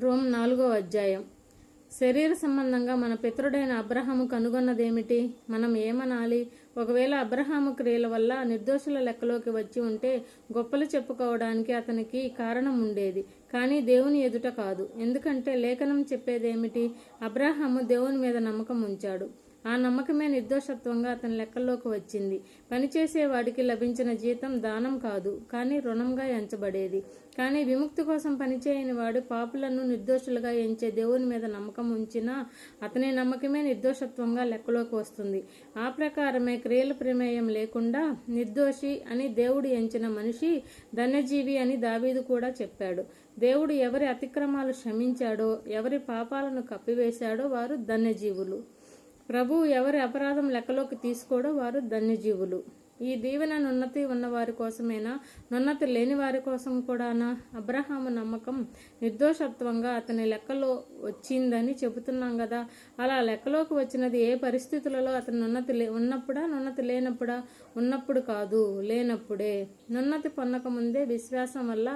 Rome నాలుగో అధ్యాయం. శరీర సంబంధంగా మన పితరుడైన అబ్రహాము కనుగొన్నదేమిటి? మనం ఏమనాలి? ఒకవేళ అబ్రహాము క్రియల వల్ల నిర్దోషుల లెక్కలోకి వచ్చి ఉంటే గొప్పలు చెప్పుకోవడానికి అతనికి కారణం ఉండేది. కానీ దేవుని ఎదుట కాదు. ఎందుకంటే లేఖనం చెప్పేదేమిటి? అబ్రహాము దేవుని మీద నమ్మకం ఉంచాడు. ఆ నమ్మకమే నిర్దోషత్వంగా అతని లెక్కల్లోకి వచ్చింది. పనిచేసేవాడికి లభించిన జీతం దానం కాదు కానీ రుణంగా ఎంచబడేది. కానీ విముక్తి కోసం పనిచేయని వాడు పాపులను నిర్దోషులుగా ఎంచే దేవుని మీద నమ్మకం ఉంచినా అతని నమ్మకమే నిర్దోషత్వంగా లెక్కలోకి వస్తుంది. ఆ ప్రకారమే క్రియల ప్రమేయం లేకుండా నిర్దోషి అని దేవుడు ఎంచిన మనిషి ధన్యజీవి అని దావీదు కూడా చెప్పాడు. దేవుడు ఎవరి అతిక్రమాలు క్షమించాడో ఎవరి పాపాలను కప్పివేశాడో వారు ధన్యజీవులు. ప్రభువు ఎవరి అపరాధం లెక్కలోకి తీసుకోడో వారు ధన్యజీవులు. ఈ దీవెన నున్నతి ఉన్నవారి కోసమేనా? నున్నతి లేని వారి కోసం కూడానా? అబ్రహాము నమ్మకం నిర్దోషత్వంగా అతని లెక్కలో వచ్చిందని చెబుతున్నాం కదా అలా లెక్కలోకి వచ్చినది ఏ పరిస్థితులలో అతను నున్నతి లే ఉన్నప్పుడా? నున్నతి లేనప్పుడా? ఉన్నప్పుడు కాదు లేనప్పుడే. నున్నతి పొందకముందే విశ్వాసం వల్ల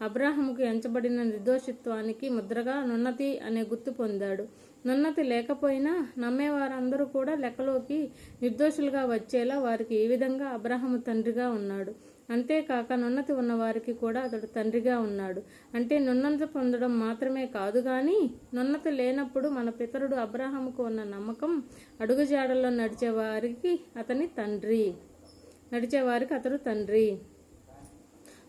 అబ్రాహముకు ఎంచబడిన నిర్దోషిత్వానికి ముద్రగా నున్నతి అనే గుర్తు పొందాడు. నున్నతి లేకపోయినా నమ్మేవారందరూ కూడా లెక్కలోకి నిర్దోషులుగా వచ్చేలా వారికి ఈ విధంగా అబ్రహము తండ్రిగా ఉన్నాడు. అంతేకాక నున్నతి ఉన్న వారికి కూడా అతడు తండ్రిగా ఉన్నాడు. అంటే నున్నత పొందడం మాత్రమే కాదు కానీ నున్నత లేనప్పుడు మన పితరుడు అబ్రహాముకు ఉన్న నమ్మకం అడుగుజాడల్లో నడిచే వారికి అతని తండ్రి. నడిచే వారికి అతడు తండ్రి.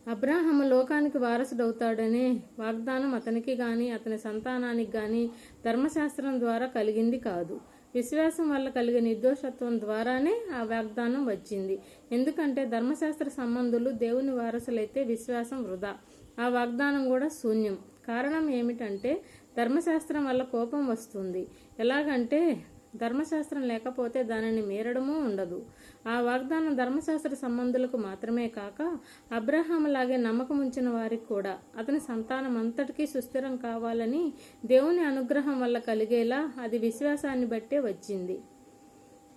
అబ్రాహము లోకానికి వారసుడవుతాడనే వాగ్దానం అతనికి కానీ అతని సంతానానికి కానీ ధర్మశాస్త్రం ద్వారా కలిగింది కాదు. విశ్వాసం వల్ల కలిగే నిర్దోషత్వం ద్వారానే ఆ వాగ్దానం వచ్చింది. ఎందుకంటే ధర్మశాస్త్ర సంబంధులు దేవుని వారసులైతే విశ్వాసం వృధా. ఆ వాగ్దానం కూడా శూన్యం. కారణం ఏమిటంటే ధర్మశాస్త్రం వల్ల కోపం వస్తుంది. ఎలాగంటే ధర్మశాస్త్రం లేకపోతే దానిని మీరడమూ ఉండదు. ఆ వాగ్దానం ధర్మశాస్త్ర సంబంధులకు మాత్రమే కాక అబ్రహాములాగే నమ్మకం ఉంచిన వారికి కూడా. అతని సంతానం అంతటికీ సుస్థిరం కావాలని దేవుని అనుగ్రహం వల్ల కలిగేలా అది విశ్వాసాన్ని బట్టే వచ్చింది.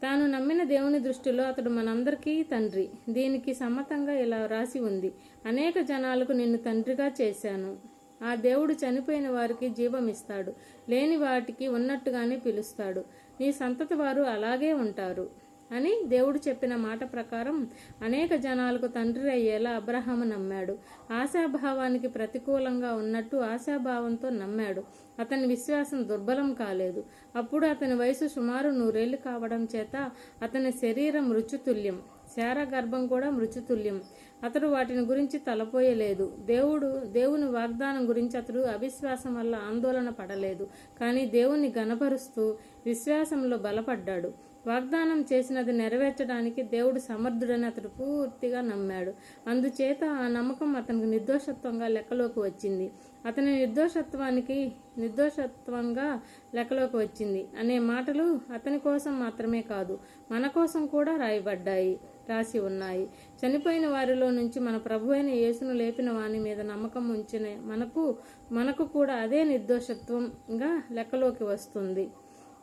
తాను నమ్మిన దేవుని దృష్టిలో అతడు మనందరికీ తండ్రి. దీనికి సమ్మతంగా ఇలా రాసి ఉంది. అనేక జనాలకు నిన్ను తండ్రిగా చేశాను. ఆ దేవుడు చనిపోయిన వారికి జీవం ఇస్తాడు లేని వాటికి ఉన్నట్టుగానే పిలుస్తాడు. నీ సంతతి వారు అలాగే ఉంటారు. అని దేవుడు చెప్పిన మాట ప్రకారం అనేక జనాలకు తండ్రి అయ్యేలా అబ్రహాము నమ్మాడు. ఆశాభావానికి ప్రతికూలంగా ఉన్నట్టు ఆశాభావంతో నమ్మాడు. అతని విశ్వాసం దుర్బలం కాలేదు. అప్పుడు అతని వయసు సుమారు నూరేళ్ళు కావడం చేత అతని శరీరం మృత్యుతుల్యం. శార గర్భం కూడా మృత్యుతుల్యం. అతడు వాటిని గురించి తలపోయలేదు. దేవుడు దేవుని వాగ్దానం గురించి అతడు అవిశ్వాసం వల్ల ఆందోళన పడలేదు. కానీ దేవుణ్ణి గనపరుస్తూ విశ్వాసంలో బలపడ్డాడు. వాగ్దానం చేసినది నెరవేర్చడానికి దేవుడు సమర్థుడని అతడు పూర్తిగా నమ్మాడు. అందుచేత ఆ నమ్మకం అతనికి నిర్దోషత్వంగా లెక్కలోకి వచ్చింది. అతని నిర్దోషత్వానికి నిర్దోషత్వంగా లెక్కలోకి వచ్చింది. అనే మాటలు అతని కోసం మాత్రమే కాదు మన కోసం కూడా రాయబడ్డాయి రాసి ఉన్నాయి. చనిపోయిన వారిలో నుంచి మన ప్రభు అయిన యేసును లేపిన వాని మీద నమ్మకం ఉంచిన మనకు మనకు కూడా అదే నిర్దోషత్వంగా లెక్కలోకి వస్తుంది.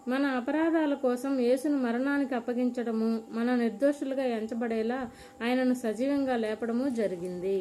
మన అపరాధాల కోసం యేసును మరణానికి అప్పగించడము మన నిర్దోషులుగా ఎంచబడేలా ఆయనను సజీవంగా లేపడము జరిగింది.